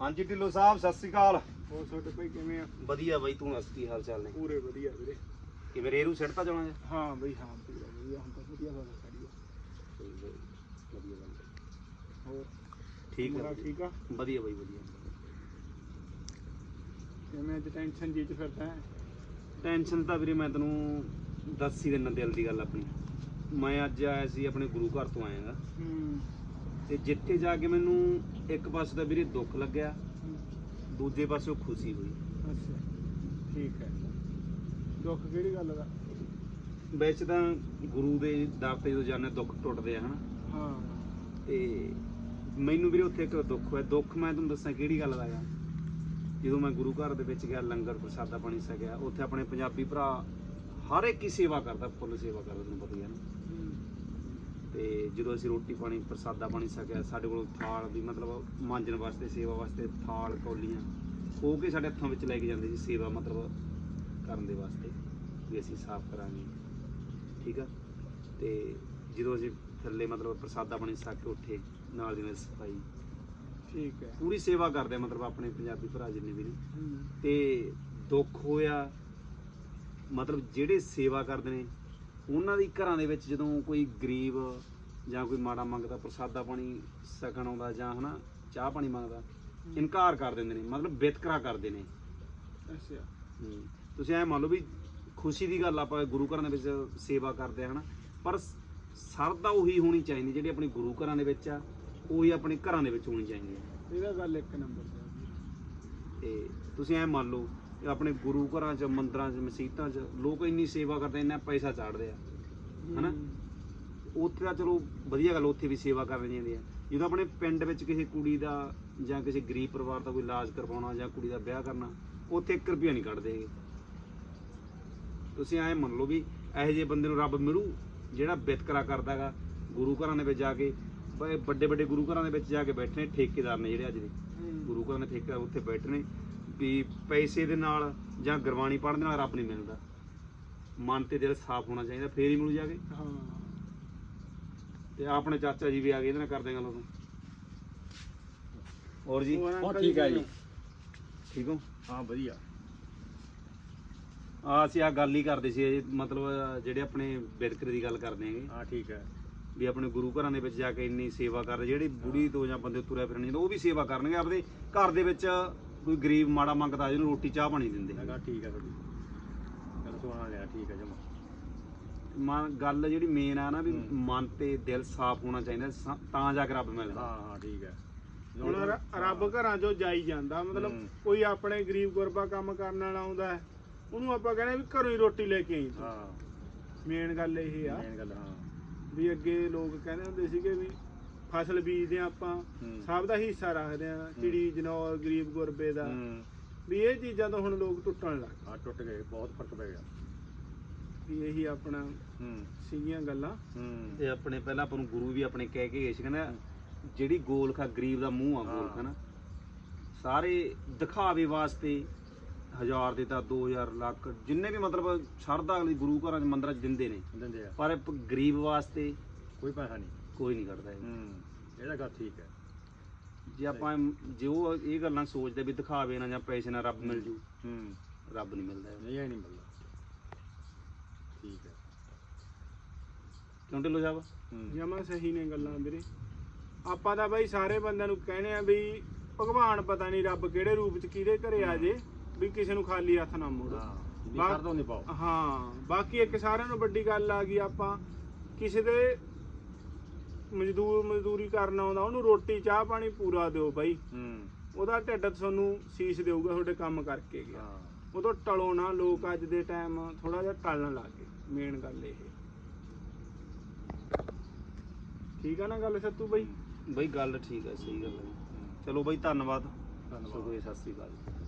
ਹਾਂਜੀ ਢਿੱਲੋਂ ਸਾਹਿਬ ਸਤਿ ਸ੍ਰੀ ਅਕਾਲ। ਹੋਰ ਤੁਹਾਡੇ ਭਾਈ ਕਿਵੇਂ ਆ? ਵਧੀਆ ਬਾਈ ਤੂੰ ਦੱਸ ਕੀ ਹਾਲ ਚਾਲ ਨੇ? ਪੂਰੇ ਵਧੀਆ ਵੀਰੇ। ਕਿਵੇਂ ਰੇਰੂ ਸਿੱਟਤਾ ਜਾਣਾ ਜੀ? ਹਾਂ ਬਈ ਹਾਂ ਪੂਰਾ ਵਧੀਆ ਹੁਣ ਤਾਂ ਵਧੀਆ ਹੋਣਾ ਖੜੀ ਆ ਵਧੀਆ ਹੈ। ਹੋਰ? ਠੀਕ ਹੈ ਠੀਕ ਆ? ਵਧੀਆ ਬਾਈ ਵਧੀਆ। ਕਿਵੇਂ ਅੱਜ ਟੈਨਸ਼ਨ ਜੀ ਚ ਫਿਰਦਾ ਹੈ? ਟੈਨਸ਼ਨ ਤਾਂ ਵੀਰੇ ਮੈਂ ਤੈਨੂੰ ਦੱਸ ਹੀ ਦਿੰਦਾ ਦਿਲ ਦੀ ਗੱਲ ਆਪਣੀ। ਮੈਂ ਅੱਜ ਆਇਆ ਸੀ ਆਪਣੇ ਗੁਰੂ ਘਰ ਤੋਂ ਆਇਆਗਾ। ਹੂੰ। ਤੇ ਜਿੱਥੇ ਜਾ ਕੇ ਮੈਨੂੰ ਇੱਕ ਪਾਸੇ ਤਾਂ ਵੀਰੇ ਦੁੱਖ ਲੱਗਿਆ ਦੂਜੇ ਪਾਸੇ ਖੁਸ਼ੀ ਹੋਈ। ਅੱਛਾ ਠੀਕ ਹੈ। ਦੁੱਖ ਕਿਹੜੀ ਗੱਲ ਦਾ? ਵੈਸੇ ਤਾਂ ਗੁਰੂ ਦੇ ਦਰ ਤੇ ਜਦੋਂ ਜਾਂਦੇ ਦੁੱਖ ਟੁੱਟਦੇ ਆ ਹਨਾ? ਹਾਂ। ਤੇ ਮੈਨੂੰ ਵੀਰੇ ਉੱਥੇ ਇੱਕ ਦੁੱਖ ਹੋਇਆ। ਦੁੱਖ ਮੈਂ ਤੁਹਾਨੂੰ ਦੱਸਾਂ ਕਿਹੜੀ ਗੱਲ ਦਾ ਆ। ਜਦੋਂ ਮੈਂ ਗੁਰੂ ਘਰ ਦੇ ਵਿੱਚ ਗਿਆ ਲੰਗਰ ਪ੍ਰਸਾਦਾ ਪਾਣੀ ਛਕਿਆ ਉੱਥੇ ਆਪਣੇ ਪੰਜਾਬੀ ਭਰਾ ਹਰ ਇੱਕ ਦੀ ਸੇਵਾ ਕਰਦਾ ਫੁੱਲ ਸੇਵਾ ਕਰਦਾ ਤੁਹਾਨੂੰ ਪਤਾ ਹੀ ਹੈ ਨਾ। ਤੇ ਜਦੋਂ ਅਸੀਂ ਰੋਟੀ ਪਾਣੀ ਪ੍ਰਸਾਦਾ ਪਾਣੀ ਛਕਿਆ ਸਾਡੇ ਕੋਲ ਥਾਲ ਵੀ ਮਤਲਬ ਮਾਂਜਣ ਵਾਸਤੇ ਸੇਵਾ ਵਾਸਤੇ ਥਾਲ ਕੌਲੀਆਂ ਹੋ ਕੇ ਸਾਡੇ ਹੱਥਾਂ ਵਿੱਚ ਲੈ ਕੇ ਜਾਂਦੇ ਸੀ ਸੇਵਾ ਮਤਲਬ ਕਰਨ ਦੇ ਵਾਸਤੇ ਵੀ ਅਸੀਂ ਸਾਫ਼ ਕਰਾਂਗੇ। ਠੀਕ ਆ? ਤੇ ਜਦੋਂ ਅਸੀਂ ਥੱਲੇ ਮਤਲਬ ਪ੍ਰਸਾਦਾ ਪਾਣੀ ਛਕ ਕੇ ਉੱਠੇ ਨਾਲ ਦੀ ਨਾਲ ਸਫ਼ਾਈ। ਠੀਕ ਹੈ। ਪੂਰੀ ਸੇਵਾ ਕਰਦੇ ਆ ਮਤਲਬ ਆਪਣੇ ਪੰਜਾਬੀ ਭਰਾ ਜਿੰਨੇ ਵੀ ਨੇ। ਤੇ ਦੁੱਖ ਹੋਇਆ ਮਤਲਬ ਜਿਹੜੇ ਸੇਵਾ ਕਰਦੇ ਨੇ ਉਹਨਾਂ ਦੀ ਘਰਾਂ ਦੇ ਵਿੱਚ ਜਦੋਂ ਕੋਈ ਗਰੀਬ ਜਾਂ ਕੋਈ ਮਾੜਾ ਮੰਗਦਾ ਪ੍ਰਸਾਦਾ ਪਾਣੀ ਸਕਣ ਆਉਂਦਾ ਜਾਂ ਹਨਾ ਚਾਹ ਪਾਣੀ ਮੰਗਦਾ ਇਨਕਾਰ ਕਰ ਦਿੰਦੇ ਨੇ ਮਤਲਬ ਵਿਤਕਰਾ ਕਰਦੇ ਨੇ। ਅੱਛਾ। ਤੁਸੀਂ ਐ ਮੰਨ ਲਓ ਵੀ ਖੁਸ਼ੀ ਦੀ ਗੱਲ ਆਪਾਂ ਗੁਰੂ ਘਰਾਂ ਦੇ ਵਿੱਚ ਸੇਵਾ ਕਰਦੇ ਆ ਹਨਾ ਪਰ ਸਰਦਾ ਉਹੀ ਹੋਣੀ ਚਾਹੀਦੀ ਜਿਹੜੀ ਆਪਣੀ ਗੁਰੂ ਘਰਾਂ ਦੇ ਵਿੱਚ ਆ ਉਹੀ ਆਪਣੇ ਘਰਾਂ ਦੇ ਵਿੱਚ ਹੋਣੀ ਚਾਹੀਦੀ ਹੈ। ਇਹਦਾ ਗੱਲ ਇੱਕ ਨੰਬਰ ਤੇ ਤੁਸੀਂ ਐ ਮੰਨ ਲਓ ਆਪਣੇ ਗੁਰੂ ਘਰਾਂ 'ਚ ਮੰਦਰਾਂ 'ਚ ਮਸਜਿਦਾਂ 'ਚ ਲੋਕ ਇੰਨੀ ਸੇਵਾ ਕਰਦੇ ਇੰਨਾ ਪੈਸਾ ਚਾੜਦੇ ਆ। ਹਨਾ? ਉੱਥੇ ਤਾਂ ਚਲੋ ਵਧੀਆ ਗੱਲ ਉੱਥੇ ਵੀ ਸੇਵਾ ਕਰਨੀ ਚਾਹੀਦੀ ਆ ਜਦੋਂ ਆਪਣੇ ਪਿੰਡ ਵਿੱਚ ਕਿਸੇ ਕੁੜੀ ਦਾ ਜਾਂ ਕਿਸੇ ਗਰੀਬ ਪਰਿਵਾਰ ਦਾ ਕੋਈ ਇਲਾਜ ਕਰਵਾਉਣਾ ਜਾਂ ਕੁੜੀ ਦਾ ਵਿਆਹ ਕਰਨਾ ਉੱਥੇ 1 ਰੁਪਿਆ ਨਹੀਂ ਕੱਢਦੇ ਹੈਗੇ। ਤੁਸੀਂ ਐ ਮੰਨ ਲਓ ਵੀ ਇਹੋ ਜਿਹੇ ਬੰਦੇ ਨੂੰ ਰੱਬ ਮਿਲੂ ਜਿਹੜਾ ਵਿਤਕਰਾ ਕਰਦਾ ਹੈਗਾ ਗੁਰੂ ਘਰਾਂ ਦੇ ਵਿੱਚ ਜਾ ਕੇ ਵੱਡੇ ਵੱਡੇ ਗੁਰੂ ਘਰਾਂ ਦੇ ਵਿੱਚ ਜਾ ਕੇ ਬੈਠੇ ਨੇ ਠੇਕੇਦਾਰ ਨੇ ਜਿਹੜੇ ਅੱਜ ਦੇ। ਗੁਰੂ ਘਰਾਂ ਦੇ ਠੇਕੇਦਾਰ ਉੱਥੇ ਬੈਠੇ ਨੇ ਵੀ ਪੈਸੇ ਦੇ ਨਾਲ ਜਾਂ ਗੁਰਬਾਣੀ ਪੜ੍ਹਨ ਦੇ ਨਾਲ ਰੱਬ ਨਹੀਂ ਮਿਲਦਾ। ਮਨ ਤੇ ਦਿਲ ਸਾਫ਼ ਹੋਣਾ ਚਾਹੀਦਾ ਫੇਰ ਹੀ ਮਿਲੂ ਜਾ ਕੇ। ਹਾਂ। ਤੇ ਆਪਣੇ ਚਾਚਾ ਜੀ ਵੀ ਆ ਗਏ ਇਹਦੇ ਨਾਲ ਕਰਦੇ ਗੱਲ ਉਦੋਂ ਹੋਰ ਜੀ? ਬਹੁਤ ਠੀਕ ਹੈ ਜੀ। ਠੀਕ ਹੋ? ਹਾਂ ਵਧੀਆ। ਆ ਅਸੀਂ ਆ ਗੱਲ ਹੀ ਕਰਦੇ ਸੀ ਇਹ ਮਤਲਬ ਜਿਹੜੇ ਆਪਣੇ ਵਿਤਕਰੇ ਦੀ ਗੱਲ ਕਰਦੇ ਹੈਗੇ। ਹਾਂ ਠੀਕ ਹੈ। ਵੀ ਆਪਣੇ ਗੁਰੂ ਘਰਾਂ ਦੇ ਵਿੱਚ ਜਾ ਕੇ ਇੰਨੀ ਸੇਵਾ ਕਰਦੇ ਜਿਹੜੇ ਬੁੜੀ ਤੋਂ ਜਾਂ ਬੰਦੇ ਤੁਰੇ ਫਿਰਨੇ ਉਹ ਵੀ ਸੇਵਾ ਕਰਨਗੇ ਆਪਦੇ ਘਰ ਦੇ ਵਿੱਚ ਕੋਈ ਗਰੀਬ ਮਾੜਾ ਮੰਗਦਾ ਜਿਹਨੂੰ ਰੋਟੀ ਚਾਹ ਪਾਣੀ ਦਿੰਦੇ। ਕਿਹਾ ਠੀਕ ਹੈ ਤੁਹਾਡੀ। ਗੱਲ ਸੁਣਾ ਲਿਆ ਠੀਕ ਹੈ ਜਮਾ। ਮਨ ਗੱਲ ਜਿਹੜੀ ਮੇਨ ਆ ਨਾ ਵੀ। ਮਨ ਤੇ ਦਿਲ ਸਾਫ਼ ਹੋਣਾ ਚਾਹੀਦਾ ਸ- ਤਾਂ ਜਾ ਕੇ ਰੱਬ ਮਿਲਦਾ। ਹਾਂ ਹਾਂ ਠੀਕ ਹੈ। ਹੁਣ ਰ- ਰੱਬ ਘਰਾਂ ਚੋਂ ਜਾਈ ਜਾਂਦਾ ਮਤਲਬ ਹੂੰ। ਕੋਈ ਆਪਣੇ ਗਰੀਬ ਗੁਰਬਾ ਕੰਮ ਕਰਨ ਵਾਲਾ ਆਉਂਦਾ ਹੈ ਉਹਨੂੰ ਆਪਾਂ ਕਹਿੰਦੇ ਵੀ ਘਰੋਂ ਹੀ ਰੋਟੀ ਲੈ ਕੇ ਆਈ ਹਾਂ। ਮੇਨ ਗੱਲ ਇਹ ਆ ਮੇਨ ਗੱਲ ਹਾਂ। ਵੀ ਅੱਗੇ ਲੋਕ ਕਹਿੰਦੇ ਹੁੰਦੇ ਸੀਗੇ ਵੀ ਫਸਲ ਬੀਜਦੇ ਆ ਆਪਾਂ ਹੂੰ। ਸਭ ਦਾ ਹਿੱਸਾ ਰੱਖਦੇ ਆ ਚਿੜੀ ਜਨੌਰ ਗਰੀਬ ਗੁਰਬੇ ਦਾ। ਹੂੰ। ਵੀ ਇਹ ਚੀਜ਼ਾਂ ਤੋਂ ਹੁਣ ਲੋਕ ਟੁੱਟਣ ਲੱਗ ਹਾਂ ਟੁੱਟ ਗਏ ਬਹੁਤ ਫ਼ਰਕ ਪੈ ਗਿਆ। ਗਏ ਵੀ ਇਹੀ ਆਪਣਾ ਹੂੰ। ਸੀਗੀਆਂ ਗੱਲਾਂ। ਹੂੰ। ਤੇ ਆਪਣੇ ਪਹਿਲਾਂ ਆਪਾਂ ਨੂੰ ਗੁਰੂ ਵੀ ਆਪਣੇ ਕਹਿ ਕੇ ਗਏ ਸੀ ਕਹਿੰਦਾ ਜਿਹੜੀ ਗੋਲਖਾ ਗਰੀਬ ਦਾ ਮੂੰਹ ਆ। ਗੋਲਖਾ ਨਾ ਸਾਰੇ ਦਿਖਾਵੇ ਵਾਸਤੇ ਹਜ਼ਾਰ ਦੇ ਤਾਂ 2000 ਲੱਖ ਜਿੰਨੇ ਵੀ ਮਤਲਬ ਸ਼ਰਧਾ ਅਗਲੀ ਗੁਰੂ ਘਰਾਂ 'ਚ ਮੰਦਰਾਂ 'ਚ ਦਿੰਦੇ ਨੇ। ਦਿੰਦੇ ਆ। ਪਰ ਪ- ਗਰੀਬ ਵਾਸਤੇ ਕੋਈ ਪੈਸਾ ਨਹੀਂ। ਕੋਈ ਨਹੀਂ ਕੱਢਦਾ ਇਹ। ਹੂੰ। ਇਹਦਾ ਗੱਲ ਠੀਕ ਹੈ। ਜੇ ਆਪਾਂ ਜੇ ਉਹ ਇਹ ਗੱਲਾਂ ਸੋਚਦੇ ਵੀ ਦਿਖਾਵੇ ਨਾਲ ਜਾਂ ਪੈਸੇ ਨਾਲ ਰੱਬ ਮਿਲ ਜੂ ਹੂੰ। ਰੱਬ ਨਹੀਂ ਮਿਲਦਾ। ਇਹ। ਨਹੀਂ ਇਹ ਨਹੀਂ ਮਿਲਦਾ। ਠੀਕ ਹੈ। ਕਿਉਂ ਢਿੱਲੋਂ ਸਾਹਿਬ? ਹੂੰ। ਜਮਾ ਸਹੀ ਨੇ ਗੱਲਾਂ ਵੀਰੇ। ਆਪਾਂ ਤਾਂ ਬਾਈ ਸਾਰੇ ਬੰਦਿਆਂ ਨੂੰ ਕਹਿੰਦੇ ਆ ਵੀ ਭਗਵਾਨ ਪਤਾ ਨਹੀਂ ਰੱਬ ਕਿਹੜੇ ਰੂਪ ਚ ਕਿਹਦੇ ਘਰੇ ਆ ਜੇ ਵੀ ਕਿਸੇ ਨੂੰ ਖਾਲੀ ਹੱਥ ਨਾ ਮੋੜੋ। ਹਾਂ ਨਹੀਂ ਬਾ- ਨਹੀਂ ਪਾਓ ਹਾਂ ਬਾਕੀ ਇੱਕ ਸਾਰਿਆਂ ਨੂੰ ਵੱਡੀ ਗੱਲ ਆ ਗਈ ਆਪਾਂ ਕਿਸੇ ਦੇ ਮਜ਼ਦੂਰ ਮਜ਼ਦੂਰੀ ਕਰਨ ਆਉਂਦਾ ਉਹਨੂੰ ਰੋਟੀ ਚਾਹ ਪਾਣੀ ਪੂਰਾ ਦਿਓ ਬਾਈ। ਹੂੰ। ਉਹਦਾ ਢਿੱਡ ਤੁਹਾਨੂੰ ਸੀਸ ਦੇਊਗਾ ਤੁਹਾਡੇ ਕੰਮ ਕਰਕੇ ਗਿਆ। ਹਾਂ। ਉਦੋਂ ਟਲੋ ਨਾ ਲੋਕ ਅੱਜ ਦੇ ਟਾਈਮ ਥੋੜਾ ਜਿਹਾ ਟਲਣ ਲੱਗ ਗਏ। ਮੇਨ ਗੱਲ ਇਹ। ਠੀਕ ਆ ਨਾ ਗੱਲ ਸੱਤੂ ਬਾਈ? ਬਈ ਗੱਲ ਠੀਕ ਹੈ ਸਹੀ ਗੱਲ ਹੈ ਚਲੋ ਬਈ ਧੰਨਵਾਦ। ਧੰਨਵਾਦ। ਸਤਿ ਸ੍ਰੀ ਅਕਾਲ।